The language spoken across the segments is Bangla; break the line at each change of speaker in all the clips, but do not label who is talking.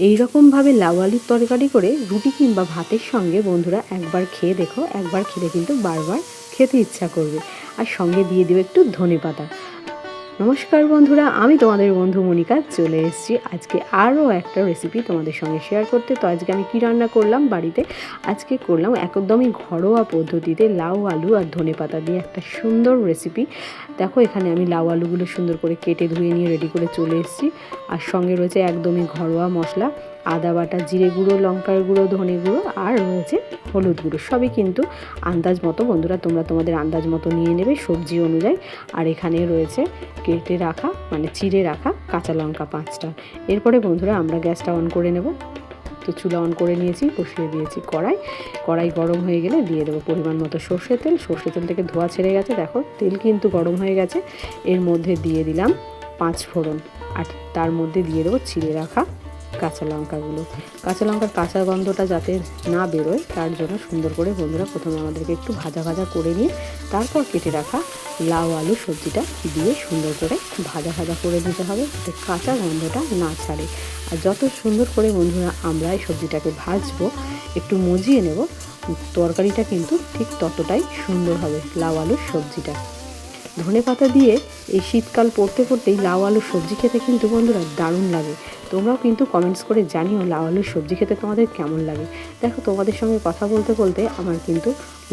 এই রকমভাবে লাউ আলুর তরকারি করে রুটি কিংবা ভাতের সঙ্গে বন্ধুরা একবার খেয়ে দেখো, একবার খেলে কিন্তু বারবার খেতে ইচ্ছা করবে। আর সঙ্গে দিয়ে দেবে একটু ধনে পাতা নমস্কার বন্ধুরা, আমি তোমাদের বন্ধু মনিকা, চলে এসেছি আজকে আরও একটা রেসিপি তোমাদের সঙ্গে শেয়ার করতে। তো আজকে আমি কী রান্না করলাম বাড়িতে? আজকে করলাম একদমই ঘরোয়া পদ্ধতিতে লাউ, আলু আর ধনে পাতা দিয়ে একটা সুন্দর রেসিপি দেখো, এখানে আমি লাউ, আলুগুলো সুন্দর করে কেটে ধুয়ে নিয়ে রেডি করে চলে এসেছি। আর সঙ্গে রয়েছে একদমই ঘরোয়া মশলা। আদা বাটা, জিরে গুঁড়ো, লঙ্কার গুঁড়ো, ধনে গুঁড়ো আর রয়েছে হলুদ গুঁড়ো। সবই কিন্তু আন্দাজ মতো বন্ধুরা তোমরা তোমাদের আন্দাজ মতো নিয়ে নেবে সবজি অনুযায়ী। আর এখানে রয়েছে কেটে রাখা মানে চিড়ে রাখা কাঁচা লঙ্কা পাঁচটা। এরপরে বন্ধুরা আমরা গ্যাসটা অন করে নেব। তো চুলা অন করে নিয়েছি, বসিয়ে দিয়েছি কড়াই। কড়াই গরম হয়ে গেলে দিয়ে দেবো পরিমাণ মতো সর্ষে তেল। সর্ষে তেল থেকে ধোয়া ছেড়ে গেছে, দেখো তেল কিন্তু গরম হয়ে গেছে। এর মধ্যে দিয়ে দিলাম পাঁচ ফোড়ন। আর তার মধ্যে দিয়ে দেবো চিড়ে রাখা কাঁচা লঙ্কাগুলো। কাঁচা লঙ্কার কাঁচা গন্ধটা যাতে না বেরোয়, তার জন্য সুন্দর করে বন্ধুরা প্রথমে আমাদেরকে একটু ভাজা ভাজা করে নিয়ে, তারপর কেটে রাখা লাউ আলু সবজিটা দিয়ে সুন্দর করে ভাজা ভাজা করে দিতে হবে যাতে কাঁচা গন্ধটা না ছাড়ে। আর যত সুন্দর করে বন্ধুরা আমরা এই সবজিটাকে ভাজবো, একটু মজিয়ে নেব, তরকারিটা কিন্তু ঠিক ততটাই সুন্দর হবে লাউ আলুর সবজিটা। ধনে পাতা দিয়ে এই শীতকাল পড়তে পড়তেই লাউ আলুর সবজি খেতে কিন্তু বন্ধুরা দারুণ লাগে। তোমরাও কিন্তু কমেন্টস করে জানিও লাউ আলুর সবজি খেতে তোমাদের কেমন লাগে। দেখো তোমাদের সঙ্গে কথা বলতে বলতে আমার কিন্তু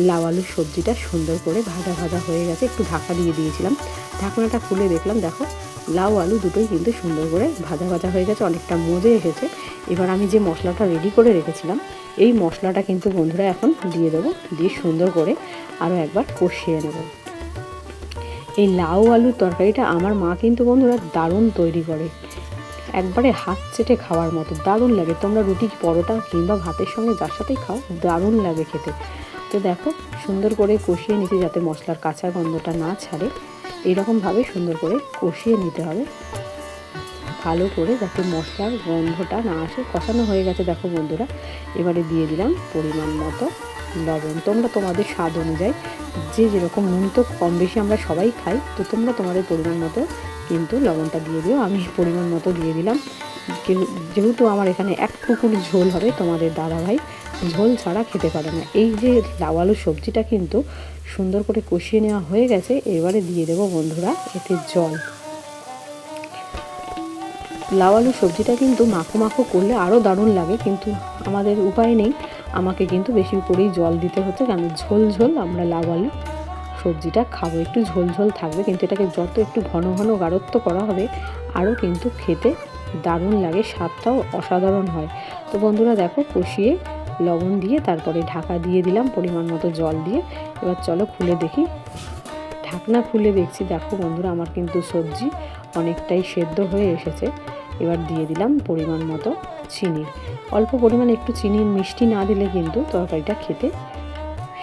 লাউ আলুর সবজিটা সুন্দর করে ভাজা ভাজা হয়ে গেছে, একটু ঢাকা দিয়ে দিয়েছিলাম। ঢাকনাটা খুলে দেখলাম, দেখো লাউ আলু দুটোই কিন্তু সুন্দর করে ভাজা ভাজা হয়ে গেছে, অনেকটা মজে এসেছে। এবার আমি যে মশলাটা রেডি করে রেখেছিলাম, এই মশলাটা কিন্তু বন্ধুরা এখন দিয়ে দেবো, দিয়ে সুন্দর করে আরও একবার কষিয়ে নেব। এই লাউ আলুর তরকারিটা আমার মা কিন্তু বন্ধুরা দারুণ তৈরি করে। একবারে হাত চেটে খাওয়ার মতো, দারুণ লাগে। তোমরা রুটি, পরোটা কিংবা ভাতের সঙ্গে যার সাথেই খাও, দারুণ লাগে খেতে। তো দেখো, সুন্দর করে কষিয়ে নিতে যাতে মশলার কাঁচা গন্ধটা না ছাড়ে। এরকমভাবে সুন্দর করে কষিয়ে নিতে হবে। ভালো করে যাতে মশলার গন্ধটা না আসে। কষানো হয়ে গেছে, দেখো বন্ধুরা। এবারে দিয়ে দিলাম পরিমাণ মতো। লবণ, তোমরা তোমাদের স্বাদ অনুযায়ী যে যেরকম নুন তো কম বেশি আমরা সবাই খাই, তো তোমরা তোমাদের পরিমাণ মতো কিন্তু লবণটা দিয়ে দিও। আমি পরিমাণ মতো দিয়ে দিলাম। যেহেতু আমার এখানে এক পুকুর ঝোল হবে তোমাদের দাদাভাই ঝোল ছাড়া খেতে পারে না। এই যে লাউ আলুর সবজিটা কিন্তু সুন্দর করে কষিয়ে নেওয়া হয়ে গেছে, এবারে দিয়ে দেবো বন্ধুরা এতে জল। লাউ আলু সবজিটা কিন্তু মাখো মাখো করলে আরও দারুণ লাগে, কিন্তু আমাদের উপায় নেই। আমাকে কিন্তু বেশি করেই জল দিতে হচ্ছে, কারণ ঝোল ঝোল আমরা লাউ আলু সবজিটা খাব। একটু ঝোল ঝোল থাকবে, কিন্তু এটাকে যত একটু ঘন ঘন গাঢ়ত্ব করা হবে, আরও কিন্তু খেতে দারুণ লাগে, স্বাদটাও অসাধারণ হয়। তো বন্ধুরা দেখো, কষিয়ে লবণ দিয়ে তারপরে ঢাকা দিয়ে দিলাম পরিমাণ মতো জল দিয়ে। এবার চলো খুলে দেখি। ঢাকনা খুলে দেখছি, দেখো বন্ধুরা আমার কিন্তু সবজি অনেকটাই সেদ্ধ হয়ে এসেছে। এবার দিয়ে দিলাম পরিমাণ মতো চিনি। অল্প পরিমাণে একটু চিনি মিষ্টি না দিলে কিন্তু তরকারিটা খেতে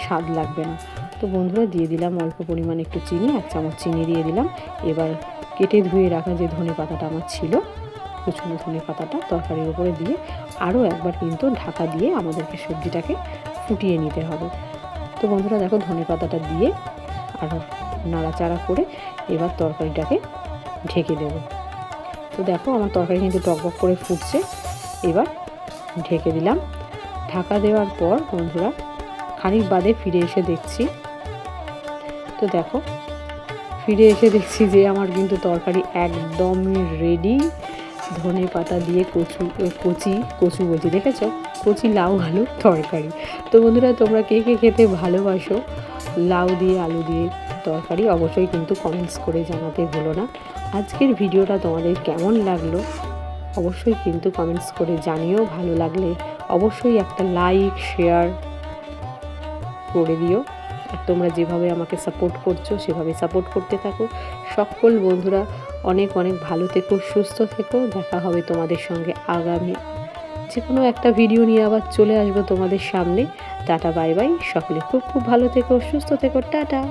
স্বাদ লাগবে না। তো বন্ধুরা, দিয়ে দিলাম অল্প পরিমাণে একটু চিনি, এক চামচ চিনি দিয়ে দিলাম। এবার কেটে ধুয়ে রাখা যে ধনে পাতাটা আমার ছিল, কুচুনো ধনে পাতাটা তরকারির উপরে দিয়ে আরও একবার কিন্তু ঢাকা দিয়ে আমাদেরকে সবজিটাকে ফুটিয়ে নিতে হবে। তো বন্ধুরা, দেখো ধনে পাতাটা দিয়ে আরও নাড়াচাড়া করে এবার তরকারিটাকে ঢেকে দেবো। তো দেখো আমার তরকারি কিন্তু টকবক করে ফুটছে। এবার ঢেকে দিলাম। ঢাকা দেওয়ার পর বন্ধুরা খানিক বাদে ফিরে এসে দেখছি। তো দেখো, ফিরে এসে দেখছি যে আমার কিন্তু তরকারি একদমই রেডি ধনে পাতা দিয়ে কচু কচি, কচু বলছি, দেখেছ? কচি লাউ আলু তরকারি। তো বন্ধুরা, তোমরা কে কে খেতে ভালোবাসো লাউ দিয়ে, আলু দিয়ে তরকারি অবশ্যই কিন্তু কমেন্টস করে জানাতে ভুলো না। আজকের ভিডিওটা তোমাদের কেমন লাগল? অবশ্যই কিন্তু কমেন্টস করে জানিও, ভালো লাগলে অবশ্যই একটা লাইক শেয়ার করে দিও। আর তোমরা যেভাবে আমাকে সাপোর্ট করছ, সেভাবে সাপোর্ট করতে থাকো। সকল বন্ধুরা অনেক অনেক ভালো থেকো, সুস্থ থেকো। দেখা হবে তোমাদের সঙ্গে আগামী যে কোনো একটা ভিডিও নিয়ে আবার চলে আসব তোমাদের সামনে। টাটা বাই বাই সকলে খুব খুব ভালো থেকো, সুস্থ থেকো। টাটা।